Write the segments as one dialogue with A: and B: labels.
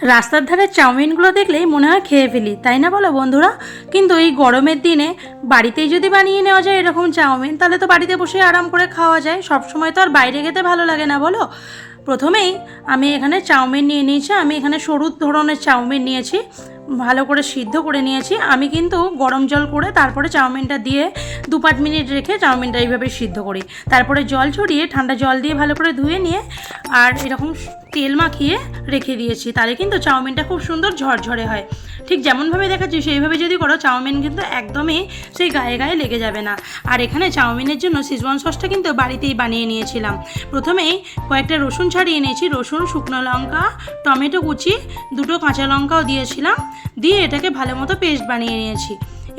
A: রাস্তার ধারে চাউমিনগুলো দেখলেই মনে হয় খেয়ে ফেলি, তাই না বলো বন্ধুরা? কিন্তু এই গরমের দিনে বাড়িতেই যদি বানিয়ে নেওয়া যায় এরকম চাউমিন, তাহলে তো বাড়িতে বসে আরাম করে খাওয়া যায়। সব সময় তো আর বাইরে খেতে ভালো লাগে না বলো। প্রথমেই আমি এখানে চাউমিন নিয়ে নিয়েছি, আমি এখানে সরু ধরনের চাউমিন নিয়েছি, ভালো করে সিদ্ধ করে নিয়েছি। আমি কিন্তু গরম জল করে তারপরে চাউমিনটা দিয়ে দু পাঁচ মিনিট রেখে চাউমিনটা এইভাবে সিদ্ধ করি। তারপরে জল ছড়িয়ে ঠান্ডা জল দিয়ে ভালো করে ধুয়ে নিয়ে আর এরকম তেল মাখিয়ে রেখে দিয়েছি। তাহলে কিন্তু চাউমিনটা খুব সুন্দর ঝরঝরে হয়। ঠিক যেমনভাবে দেখাচ্ছি, সেইভাবে যদি করো, চাউমিন কিন্তু একদমই সেই গায়ে গায়ে লেগে যাবে না। আর এখানে চাউমিনের জন্য সিজওয়ান সসটা কিন্তু বাড়িতেই বানিয়ে নিয়েছিলাম। প্রথমেই কয়েকটা রসুন ছাড়িয়ে নিয়েছি। রসুন, শুকনো লঙ্কা, টমেটো কুচি, দুটো কাঁচা লঙ্কাও দিয়েছিলাম। দিয়ে এটাকে ভালো মতো পেস্ট বানিয়ে নিয়েছি।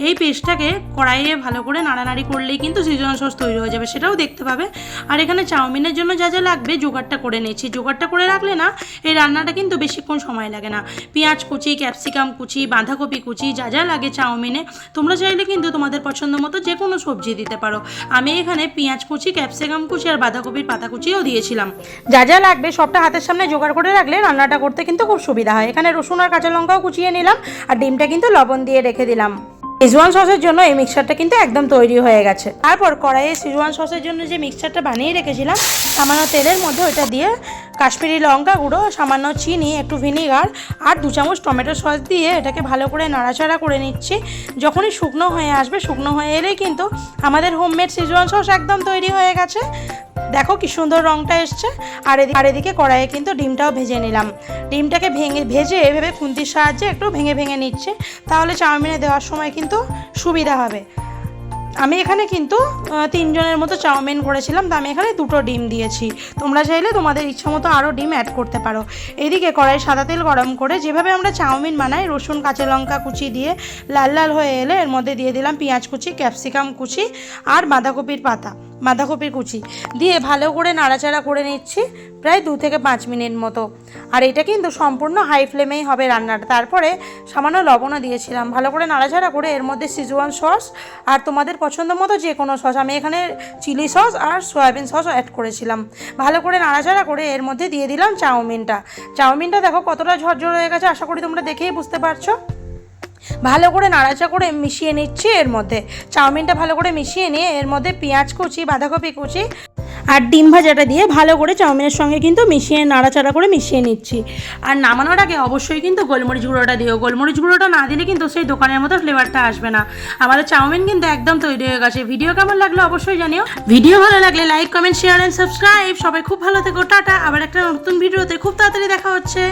A: এই পেস্টটাকে কড়াইয়ে ভালো করে নাড়ানাড়ি করলেই কিন্তু সিজন সস তৈরি হয়ে যাবে, সেটাও দেখতে পাবে। আর এখানে চাউমিনের জন্য যা যা লাগবে জোগাড়টা করে নিয়েছি জোগাড়টা করে রাখলে না, এই রান্নাটা কিন্তু বেশিক্ষণ সময় লাগে না। পেঁয়াজ কুচি ক্যাপসিকাম কুচি, বাঁধাকপি কুচি, যা যা লাগে চাউমিনে, তোমরা চাইলে কিন্তু তোমাদের পছন্দ মতো যে কোনো সবজি দিতে পারো। আমি এখানে পেঁয়াজ কুচি ক্যাপসিকাম কুচি আর বাঁধাকপির পাতা কুচিও দিয়েছিলাম। যা যা লাগবে সবটা হাতের সামনে জোগাড় করে রাখলে রান্নাটা করতে কিন্তু খুব সুবিধা হয়। এখানে রসুন আর কাঁচা লঙ্কাও কুচিয়ে নিলাম, আর ডিমটা কিন্তু লবণ দিয়ে রেখে দিলাম। সিজওয়ান সসের জন্য এই মিক্সচারটা কিন্তু একদম তৈরি হয়ে গেছে। তারপর কড়াইয়ে সিজওয়ান সসের জন্য যে মিক্সচারটা বানিয়ে রেখেছিলাম, সামান্য তেলের মধ্যে ওইটা দিয়ে কাশ্মীরি লঙ্কা গুঁড়ো, সামান্য চিনি, একটু ভিনিগার আর দু চামচ টমেটো সস দিয়ে এটাকে ভালো করে নাড়াচাড়া করে নিচ্ছি। যখনই শুকনো হয়ে আসবে, শুকনো হয়ে এলেই কিন্তু আমাদের হোমমেড সিজওয়ান সস একদম তৈরি হয়ে গেছে। দেখো কি সুন্দর রংটা এসছে। আর এদিকে আর এদিকে কড়াইয়ে কিন্তু ডিমটাও ভেজে নিলাম। ডিমটাকে ভেঙে ভেজে এভাবে খুন্তির সাহায্যে একটু ভেঙে ভেঙে নিচ্ছে। তাহলে চাউমিনে দেওয়ার সময় কিন্তু সুবিধা হবে। আমি এখানে কিন্তু তিনজনের মতো চাউমিন করেছিলাম। তো আমি এখানে দুটো ডিম দিয়েছি। তোমরা চাইলে তোমাদের ইচ্ছা মতো আরও ডিম অ্যাড করতে পারো। এদিকে কড়াই সাদা তেল গরম করে যেভাবে আমরা চাউমিন বানাই, রসুন, কাঁচা লঙ্কা কুচি দিয়ে লাল লাল হয়ে এলে এর মধ্যে দিয়ে দিলাম পেঁয়াজ কুচি, ক্যাপসিকাম কুচি আর বাঁধাকপির পাতা। বাঁধাকপির কুচি। দিয়ে ভালো করে নাড়াচাড়া করে নিচ্ছি প্রায় দু থেকে পাঁচ মিনিট মতো। আর এটা কিন্তু সম্পূর্ণ হাই ফ্লেমেই হবে রান্নাটা। তারপরে সামান্য লবণও দিয়েছিলাম। ভালো করে নাড়াচাড়া করে এর মধ্যে সিজওয়ান সস আর তোমাদের পছন্দ মতো যে কোনো সস আমি এখানে চিলি সস আর সয়াবিন সসও অ্যাড করেছিলাম। ভালো করে নাড়াচাড়া করে এর মধ্যে দিয়ে দিলাম চাউমিনটা। চাউমিনটা দেখো কতটা ঝরঝর হয়ে গেছে। আশা করি তোমরা দেখেই বুঝতে পারছ। ভালো করে নাড়াচা করে মিশিয়ে নিচ্ছি এর মধ্যে। চাউমিনটা ভালো করে মিশিয়ে নিয়ে এর মধ্যে পেঁয়াজ কুচি, বাঁধাকপি কুচি আর ডিম ভাজাটা দিয়ে ভালো করে চাউমিনের সঙ্গে কিন্তু মিশিয়ে নাড়াচাড়া করে মিশিয়ে নিচ্ছি। আর নামানোর আগে অবশ্যই কিন্তু গোলমরিচ গুঁড়োটা দিও। গোলমরিচ গুঁড়োটা না দিলে কিন্তু সেই দোকানের মতো ফ্লেভারটা আসবে না। আমাদের চাউমিন কিন্তু একদম তৈরি হয়ে গেছে। ভিডিও কেমন লাগল অবশ্যই জানিও। ভিডিও ভালো লাগলে like comment share and subscribe সবাই খুব ভালো থেকো। টাটা। আবার একটা নতুন ভিডিওতে খুব তাড়াতাড়ি দেখা হচ্ছে।